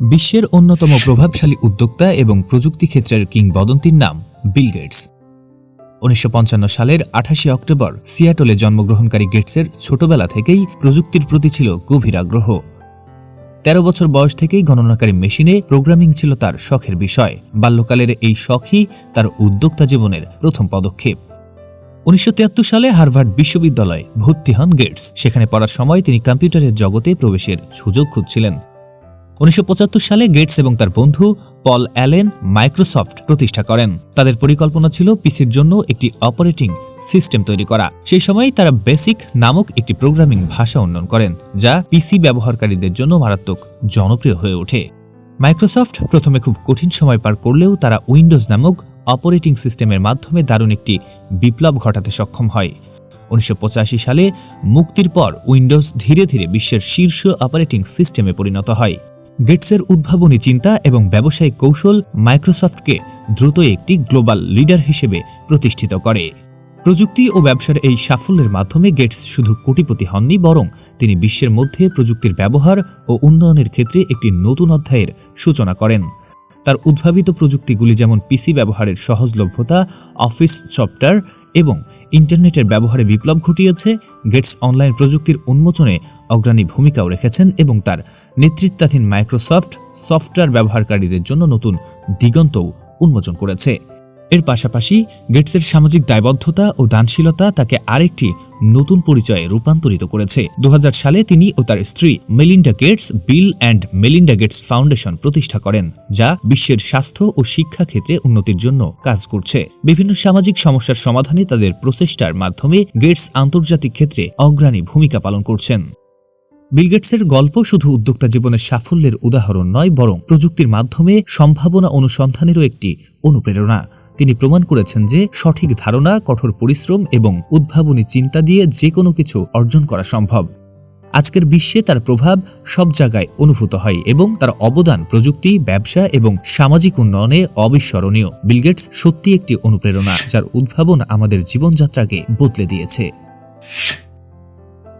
বিশ্বের অন্যতম প্রভাবশালী উদ্যোক্তা এবং প্রযুক্তি ক্ষেত্রের কিংবদন্তির নাম বিল গেটস। উনিশশো পঞ্চান্ন সালের আঠাশে অক্টোবর সিয়াটলে জন্মগ্রহণকারী গেটসের ছোটবেলা থেকেই প্রযুক্তির প্রতি ছিল গভীর আগ্রহ। তেরো বছর বয়স থেকেই গণনাকারী মেশিনে প্রোগ্রামিং ছিল তার শখের বিষয়। বাল্যকালের এই শখই তার উদ্যোক্তা জীবনের প্রথম পদক্ষেপ। উনিশশো তিয়াত্তর সালে হার্ভার্ড বিশ্ববিদ্যালয়ে ভর্তি হন গেটস। সেখানে পড়ার সময় তিনি কম্পিউটারের জগতে প্রবেশের সুযোগ খুঁজছিলেন। উনিশশো পঁচাত্তর সালে গেটস এবং তার বন্ধু পল অ্যালেন মাইক্রোসফট প্রতিষ্ঠা করেন। তাদের পরিকল্পনা ছিল পিসির জন্য একটি অপারেটিং সিস্টেম তৈরি করা। সেই সময় তারা বেসিক নামক একটি প্রোগ্রামিং ভাষা উন্নয়ন করেন, যা পিসি ব্যবহারকারীদের জন্য মারাত্মক জনপ্রিয় হয়ে ওঠে। মাইক্রোসফট প্রথমে খুব কঠিন সময় পার করলেও তারা উইন্ডোজ নামক অপারেটিং সিস্টেমের মাধ্যমে দারুণ একটি বিপ্লব ঘটাতে সক্ষম হয়। উনিশশো পঁচাশি সালে মুক্তির পর উইন্ডোজ ধীরে ধীরে বিশ্বের শীর্ষ অপারেটিং সিস্টেমে পরিণত হয়। গেটসের উদ্ভাবনী চিন্তা এবং ব্যবসায়িক কৌশল মাইক্রোসফটকে দ্রুত একটি গ্লোবাল লিডার হিসেবে প্রতিষ্ঠিত করে। প্রযুক্তি ও ব্যবসার এই সাফল্যের মাধ্যমে গেটস শুধু কোটিপতি হননি, বরং তিনি বিশ্বের মধ্যে প্রযুক্তির ব্যবহার ও উন্নয়নের ক্ষেত্রে একটি নতুন অধ্যায়ের সূচনা করেন। তার উদ্ভাবিত প্রযুক্তিগুলি যেমন পিসি ব্যবহারের সহজলভ্যতা, অফিস সফটওয়্যার এবং ইন্টারনেটের ব্যবহারে বিপ্লব ঘটিয়েছে, গেটস অনলাইন প্রযুক্তির উন্মোচনে অগ্রণী ভূমিকাও রেখেছেন এবং তার নেতৃত্বাধীন মাইক্রোসফট সফটওয়্যার ব্যবহারকারীদের জন্য নতুন দিগন্তও উন্মোচন করেছে। এর পাশাপাশি গেটসের সামাজিক দায়বদ্ধতা ও দানশীলতা তাকে আরেকটি নতুন পরিচয়ে রূপান্তরিত করেছে। দু হাজার সালে তিনি ও তার স্ত্রী Melinda Gates, Bill and Melinda Gates foundation প্রতিষ্ঠা করেন, যা বিশ্বের স্বাস্থ্য ও শিক্ষা ক্ষেত্রে উন্নতির জন্য কাজ করছে। বিভিন্ন সামাজিক সমস্যার সমাধানে তাদের প্রচেষ্টার মাধ্যমে গেটস আন্তর্জাতিক ক্ষেত্রে অগ্রণী ভূমিকা পালন করছেন। বিল গেটসের গল্প শুধু উদ্যোক্তা জীবনের সাফল্যের উদাহরণ নয়, বরং প্রযুক্তির মাধ্যমে সম্ভাবনা অনুসন্ধানেরও একটি অনুপ্রেরণা। তিনি প্রমাণ করেছেন যে সঠিক ধারণা, কঠোর পরিশ্রম এবং উদ্ভাবনী চিন্তা দিয়ে যে কোনো কিছু অর্জন করা সম্ভব। আজকের বিশ্বে তার প্রভাব সব জায়গায় অনুভূত হয় এবং তার অবদান প্রযুক্তি, ব্যবসা এবং সামাজিক উন্নয়নে অবিস্মরণীয়। বিলগেটস সত্যি একটি অনুপ্রেরণা, যার উদ্ভাবন আমাদের জীবনযাত্রাকে বদলে দিয়েছে।